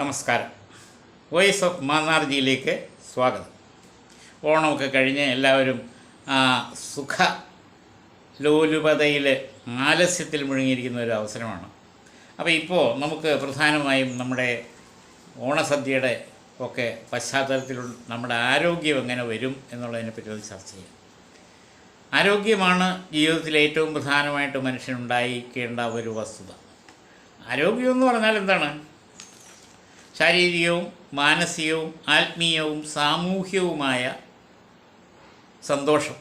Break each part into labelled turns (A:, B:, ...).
A: നമസ്കാരം. Voice of മാന്നാർജിയിലേക്ക് സ്വാഗതം. ഓണമൊക്കെ കഴിഞ്ഞ് എല്ലാവരും സുഖ ലോലുപതയിൽ ആലസ്യത്തിൽ മുഴുങ്ങിയിരിക്കുന്ന ഒരു അവസരമാണ്. അപ്പോൾ ഇപ്പോൾ നമുക്ക് പ്രധാനമായും നമ്മുടെ ഓണസദ്യയുടെ ഒക്കെ പശ്ചാത്തലത്തിൽ നമ്മുടെ ആരോഗ്യം എങ്ങനെ വരും എന്നുള്ളതിനെപ്പറ്റി ഒന്ന് ചർച്ച ചെയ്യാം. ആരോഗ്യമാണ് ജീവിതത്തിൽ ഏറ്റവും പ്രധാനമായിട്ട് മനുഷ്യനുണ്ടായിരിക്കേണ്ട ഒരു വസ്തുത. ആരോഗ്യം എന്ന് പറഞ്ഞാൽ എന്താണ്? ശാരീരികവും മാനസികവും ആത്മീയവും സാമൂഹ്യവുമായ സന്തോഷം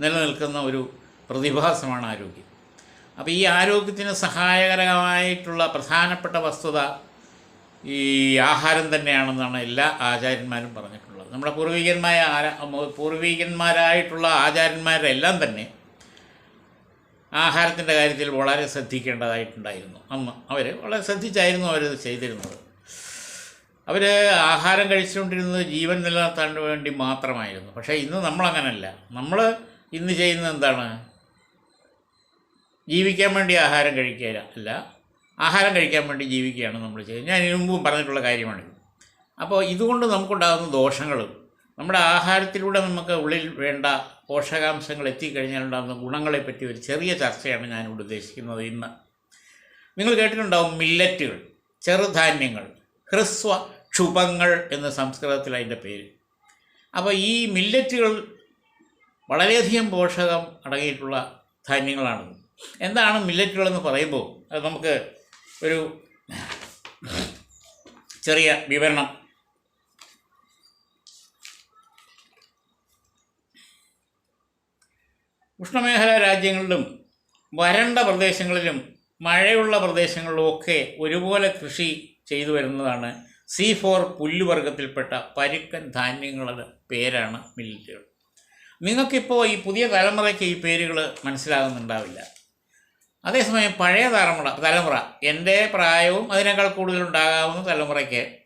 A: നിലനിൽക്കുന്ന ഒരു പ്രതിഭാസമാണ് ആരോഗ്യം. അപ്പോൾ ഈ ആരോഗ്യത്തിന് സഹായകരമായിട്ടുള്ള പ്രധാനപ്പെട്ട വസ്തുത ഈ ആഹാരം തന്നെയാണെന്നാണ് എല്ലാ ആചാര്യന്മാരും പറഞ്ഞിട്ടുള്ളത്. നമ്മുടെ പൂർവികന്മാരായ ആരാ പൂർവികന്മാരായിട്ടുള്ള ആചാര്യന്മാരെല്ലാം തന്നെ ആഹാരത്തിന്റെ കാര്യത്തിൽ വളരെ ശ്രദ്ധിക്കേണ്ടതായിട്ടുണ്ടായിരുന്നു. അന്ന് അവർ വളരെ ശ്രദ്ധിച്ചായിരുന്നു അവരത് ചെയ്തിരുന്നത്. അവർ ആഹാരം കഴിച്ചുകൊണ്ടിരുന്നത് ജീവൻ നിലനിർത്താൻ വേണ്ടി മാത്രമായിരുന്നു. പക്ഷേ ഇന്ന് നമ്മളങ്ങനല്ല. നമ്മൾ ഇന്ന് ചെയ്യുന്നത് എന്താണ്? ജീവിക്കാൻ വേണ്ടി ആഹാരം കഴിക്കുക അല്ല ആഹാരം കഴിക്കാൻ വേണ്ടി ജീവിക്കുകയാണ് നമ്മൾ ചെയ്യുന്നത്. ഞാൻ ഇതിനു മുമ്പും പറഞ്ഞിട്ടുള്ള കാര്യമാണിത് അപ്പോൾ ഇതുകൊണ്ട് നമുക്കുണ്ടാകുന്ന ദോഷങ്ങളും നമ്മുടെ ആഹാരത്തിലൂടെ നമുക്ക് ഉള്ളിൽ വേണ്ട പോഷകാംശങ്ങൾ എത്തിക്കഴിഞ്ഞാൽ ഉണ്ടാകുന്ന ഗുണങ്ങളെപ്പറ്റി ഒരു ചെറിയ ചർച്ചയാണ് ഞാനിവിടെ ഉദ്ദേശിക്കുന്നത് ഇന്ന്. നിങ്ങൾ കേട്ടിട്ടുണ്ടാവും മില്ലറ്റുകൾ ചെറുധാന്യങ്ങൾ ഹ്രസ്വ ക്ഷുപങ്ങൾ എന്ന് സംസ്കൃതത്തിൽ അതിന്റെ പേര്. അപ്പോൾ ഈ മില്ലറ്റുകൾ വളരെയധികം പോഷകം അടങ്ങിയിട്ടുള്ള ധാന്യങ്ങളാണ്. എന്താണ് മില്ലറ്റുകളെന്ന് പറയുമ്പോൾ അത് നമുക്ക് ഒരു ചെറിയ വിവരണം. ഉഷ്ണമേഖലാ രാജ്യങ്ങളിലും വരണ്ട പ്രദേശങ്ങളിലും മഴയുള്ള പ്രദേശങ്ങളിലും ഒക്കെ ഒരുപോലെ കൃഷി ചെയ്തു വരുന്നതാണ് സി ഫോർ പുല്ലുവർഗത്തിൽപ്പെട്ട പരുക്കൻ ധാന്യങ്ങളുടെ പേരാണ് മില്ലറ്റുകൾ നിങ്ങൾക്കിപ്പോൾ ഈ പുതിയ തലമുറയ്ക്ക് ഈ പേരുകൾ മനസ്സിലാകുന്നുണ്ടാവില്ല. അതേസമയം പഴയ തലമുറ തലമുറ എന്റെ പ്രായവും അതിനേക്കാൾ കൂടുതലുണ്ടാകാവുന്ന തലമുറയ്ക്ക്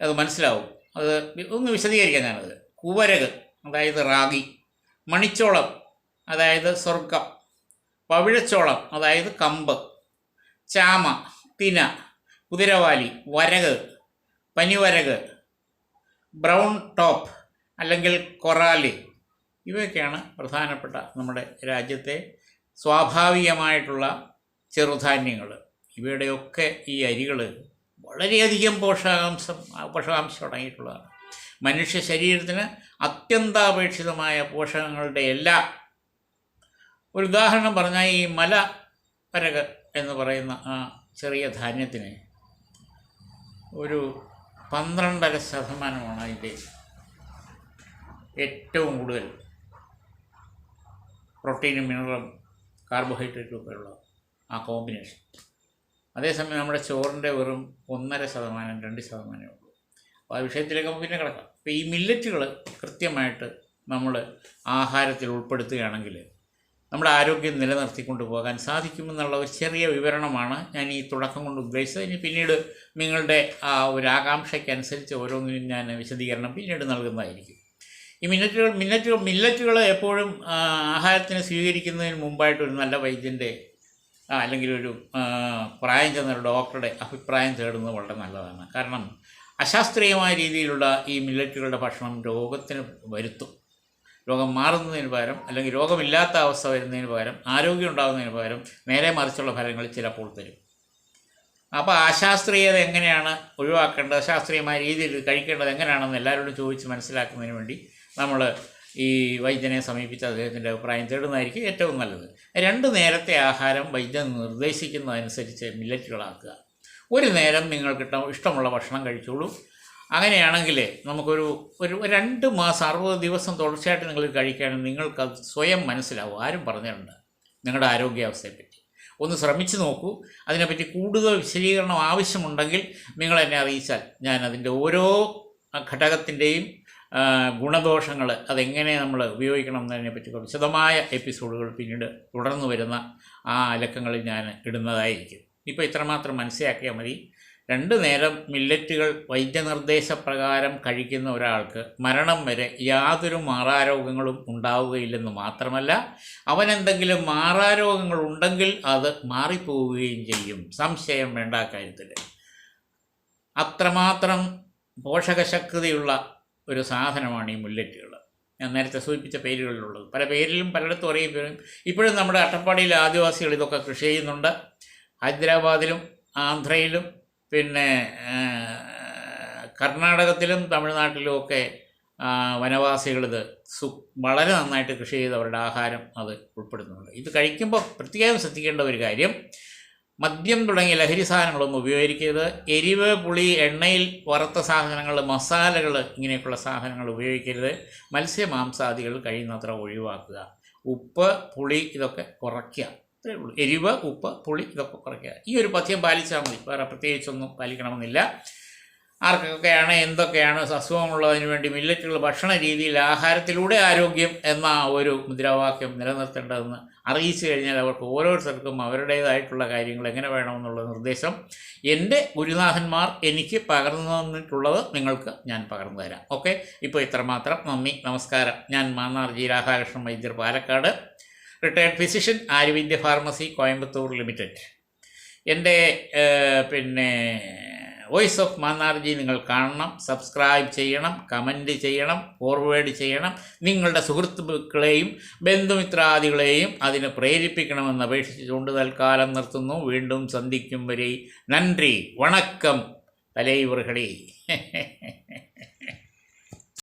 A: അത് മനസ്സിലാവും. അത് ഒന്ന് വിശദീകരിക്കാം ഞാനത്. കുവരക് അതായത് റാഗി. മണിച്ചോളം അതായത് സ്വർഗം പവിഴച്ചോളം അതായത് കമ്പ്. ചാമ തിന. കുതിരവാലി വരക്. പനിവരക് ബ്രൗൺ ടോപ്പ് അല്ലെങ്കിൽ കൊറാലി ഇവയൊക്കെയാണ് പ്രധാനപ്പെട്ട നമ്മുടെ രാജ്യത്തെ സ്വാഭാവികമായിട്ടുള്ള ചെറുധാന്യങ്ങൾ ഇവയുടെയൊക്കെ ഈ അരികൾ വളരെയധികം പോഷകാംശം പോഷകാംശം അടങ്ങിയിട്ടുള്ളതാണ്. മനുഷ്യ ശരീരത്തിന് അത്യന്താപേക്ഷിതമായ പോഷകങ്ങളുടെ എല്ലാ ഒരു ഉദാഹരണം പറഞ്ഞാൽ ഈ മല പരക എന്ന് പറയുന്ന ആ ചെറിയ ധാന്യത്തിന് ഒരു പന്ത്രണ്ടര ശതമാനമാണ് അതിന്റെ ഏറ്റവും കൂടുതൽ പ്രോട്ടീനും മിനറലും കാർബോഹൈഡ്രേറ്റും ഒക്കെ ഉള്ള ആ കോമ്പിനേഷൻ. അതേസമയം നമ്മുടെ ചോറിന്റെ വെറും ഒന്നര ശതമാനം രണ്ട് ശതമാനമേ ഉള്ളൂ. അപ്പോൾ ആ വിഷയത്തിലേക്ക് നമുക്ക് പിന്നെ കിടക്കാം. അപ്പോൾ ഈ മില്ലറ്റുകൾ കൃത്യമായിട്ട് നമ്മൾ ആഹാരത്തിൽ ഉൾപ്പെടുത്തുകയാണെങ്കിൽ നമ്മുടെ ആരോഗ്യം നിലനിർത്തിക്കൊണ്ട് പോകാൻ സാധിക്കുമെന്നുള്ള ഒരു ചെറിയ വിവരണമാണ് ഞാൻ ഈ തുടക്കം കൊണ്ട് ഉദ്ദേശിച്ചത്. ഇനി പിന്നീട് നിങ്ങളുടെ ആ ഒരു ആകാംക്ഷയ്ക്കനുസരിച്ച് ഓരോന്നിനും ഞാൻ വിശദീകരണം പിന്നീട് നൽകുന്നതായിരിക്കും. ഈ മിന്നറ്റുകൾ മിന്നറ്റുകൾ മില്ലറ്റുകൾ എപ്പോഴും ആഹാരത്തിന് സ്വീകരിക്കുന്നതിന് മുമ്പായിട്ട് ഒരു നല്ല വൈദ്യന്റെ അല്ലെങ്കിൽ ഒരു പ്രായം ചെന്ന ഒരു ഡോക്ടറുടെ അഭിപ്രായം തേടുന്നത് വളരെ നല്ലതാണ്. കാരണം അശാസ്ത്രീയമായ രീതിയിലുള്ള ഈ മില്ലറ്റുകളുടെ ഭക്ഷണം രോഗത്തിന് വരുത്തും. രോഗം മാറുന്നതിന് പകരം അല്ലെങ്കിൽ രോഗമില്ലാത്ത അവസ്ഥ വരുന്നതിന് പകരം ആരോഗ്യം ഉണ്ടാകുന്നതിന് പകരം നേരെ മറിച്ചുള്ള ഫലങ്ങൾ ചിലപ്പോൾ തരും. അപ്പോൾ അശാസ്ത്രീയത എങ്ങനെയാണ് ഒഴിവാക്കേണ്ടത്? ശാസ്ത്രീയമായ രീതിയിൽ കഴിക്കേണ്ടത് എങ്ങനെയാണെന്ന് എല്ലാവരോടും ചോദിച്ച് മനസ്സിലാക്കുന്നതിന് വേണ്ടി നമ്മൾ ഈ വൈദ്യനെ സമീപിച്ച് അദ്ദേഹത്തിന്റെ അഭിപ്രായം തേടുന്നതായിരിക്കും ഏറ്റവും നല്ലത്. രണ്ട് നേരത്തെ ആഹാരം വൈദ്യൻ നിർദ്ദേശിക്കുന്നതനുസരിച്ച് മില്ലറ്റുകളാക്കുക ഒരു നേരം നിങ്ങൾക്ക് ഇഷ്ടമുള്ള ഭക്ഷണം കഴിച്ചോളൂ. അങ്ങനെയാണെങ്കിൽ നമുക്കൊരു ഒരു രണ്ട് മാസം അറുപത് ദിവസം തുടർച്ചയായിട്ട് നിങ്ങൾ കഴിക്കുകയാണെങ്കിൽ നിങ്ങൾക്കത് സ്വയം മനസ്സിലാവും. ആരും പറഞ്ഞിട്ടുണ്ട് നിങ്ങളുടെ ആരോഗ്യാവസ്ഥയെപ്പറ്റി ഒന്ന് ശ്രമിച്ചു നോക്കൂ. അതിനെപ്പറ്റി കൂടുതൽ വിശദീകരണം ആവശ്യമുണ്ടെങ്കിൽ നിങ്ങൾ എന്നെ അറിയിച്ചാൽ ഞാൻ അതിന്റെ ഓരോ ഘടകത്തിന്റെയും ഗുണദോഷങ്ങൾ അതെങ്ങനെ നമ്മൾ ഉപയോഗിക്കണം എന്നതിനെ പറ്റി വിശദമായ എപ്പിസോഡുകൾ പിന്നീട് തുടർന്നു വരുന്ന ആ അലക്കങ്ങളിൽ ഞാൻ ഇടുന്നതായിരിക്കും. ഇപ്പോൾ ഇത്രമാത്രം മനസ്സിലാക്കിയാൽ മതി. രണ്ട് നേരം മില്ലറ്റുകൾ വൈദ്യനിർദ്ദേശപ്രകാരം കഴിക്കുന്ന ഒരാൾക്ക് മരണം വരെ യാതൊരു മാറാരോഗങ്ങളും ഉണ്ടാവുകയില്ലെന്ന് മാത്രമല്ല അവനെന്തെങ്കിലും മാറാരോഗങ്ങൾ ഉണ്ടെങ്കിൽ അത് മാറിപ്പോവുകയും ചെയ്യും. സംശയം വേണ്ട കാര്യത്തിൽ അത്രമാത്രം പോഷകശക്തിയുള്ള ഒരു സാധനമാണ് ഈ മുല്ലറ്റുകൾ ഞാൻ നേരത്തെ സൂചിപ്പിച്ച പേരുകളിലുള്ളത്. പല പേരിലും പലയിടത്തും അറിയപ്പെടും. ഇപ്പോഴും നമ്മുടെ അട്ടപ്പാടിയിലെ ആദിവാസികൾ ഇതൊക്കെ കൃഷി ചെയ്യുന്നുണ്ട്. ഹൈദരാബാദിലും ആന്ധ്രയിലും പിന്നെ കർണാടകത്തിലും തമിഴ്നാട്ടിലും ഒക്കെ ഇത് സു വളരെ നന്നായിട്ട് കൃഷി ചെയ്ത് അവരുടെ ആഹാരം അത് ഉൾപ്പെടുത്തുന്നുണ്ട്. ഇത് കഴിക്കുമ്പോൾ പ്രത്യേകം ശ്രദ്ധിക്കേണ്ട ഒരു കാര്യം മദ്യം തുടങ്ങിയ ലഹരി സാധനങ്ങളൊന്നും ഉപയോഗിക്കരുത്. എരിവ് പുളി എണ്ണയിൽ വറുത്ത സാധനങ്ങൾ മസാലകൾ ഇങ്ങനെയൊക്കെയുള്ള സാധനങ്ങൾ ഉപയോഗിക്കരുത്. മത്സ്യമാംസാദികൾ കഴിയുന്നത്ര ഒഴിവാക്കുക. ഉപ്പ് പുളി ഇതൊക്കെ കുറയ്ക്കുക. അത്രേ ഉള്ളൂ. എരിവ് ഉപ്പ് പുളി ഇതൊക്കെ കുറയ്ക്കുക. ഈ ഒരു പഥ്യം പാലിച്ചാൽ മതി. വേറെ പ്രത്യേകിച്ചൊന്നും പാലിക്കണമെന്നില്ല. ആർക്കൊക്കെയാണ് എന്തൊക്കെയാണ് അസുഖമുള്ളതിന് വേണ്ടി മില്ലറ്റുകൾ ഭക്ഷണ രീതിയിൽ ആഹാരത്തിലൂടെ ആരോഗ്യം എന്ന ഒരു മുദ്രാവാക്യം നിലനിർത്തേണ്ടതെന്ന് അറിയിച്ചു കഴിഞ്ഞാൽ അവർക്ക് ഓരോരുത്തർക്കും അവരുടേതായിട്ടുള്ള കാര്യങ്ങൾ എങ്ങനെ വേണമെന്നുള്ള നിർദ്ദേശം എന്റെ ഗുരുനാഥന്മാർ എനിക്ക് പകർന്നു തന്നിട്ടുള്ളത് നിങ്ങൾക്ക് ഞാൻ പകർന്നു തരാം. ഓക്കെ? ഇപ്പോൾ ഇത്രമാത്രം. നന്ദി. നമസ്കാരം. ഞാൻ Mannar G Radhakrishnan Vaidyar Palakkad. Retired physician Aryavidya pharmacy Coimbatore limited എന്റെ പിന്നെ വോയിസ് ഓഫ് മാന്നാർജി നിങ്ങൾ കാണണം സബ്സ്ക്രൈബ് ചെയ്യണം കമന്റ് ചെയ്യണം ഫോർവേഡ് ചെയ്യണം. നിങ്ങളുടെ സുഹൃത്തുക്കളെയും ബന്ധുമിത്രാദികളെയും അതിന് പ്രേരിപ്പിക്കണമെന്ന് അപേക്ഷിച്ചുകൊണ്ട് തൽക്കാലം നിർത്തുന്നു. വീണ്ടും സന്ധിക്കും വരെ നന്ദി വണക്കം തലൈവറുകളെ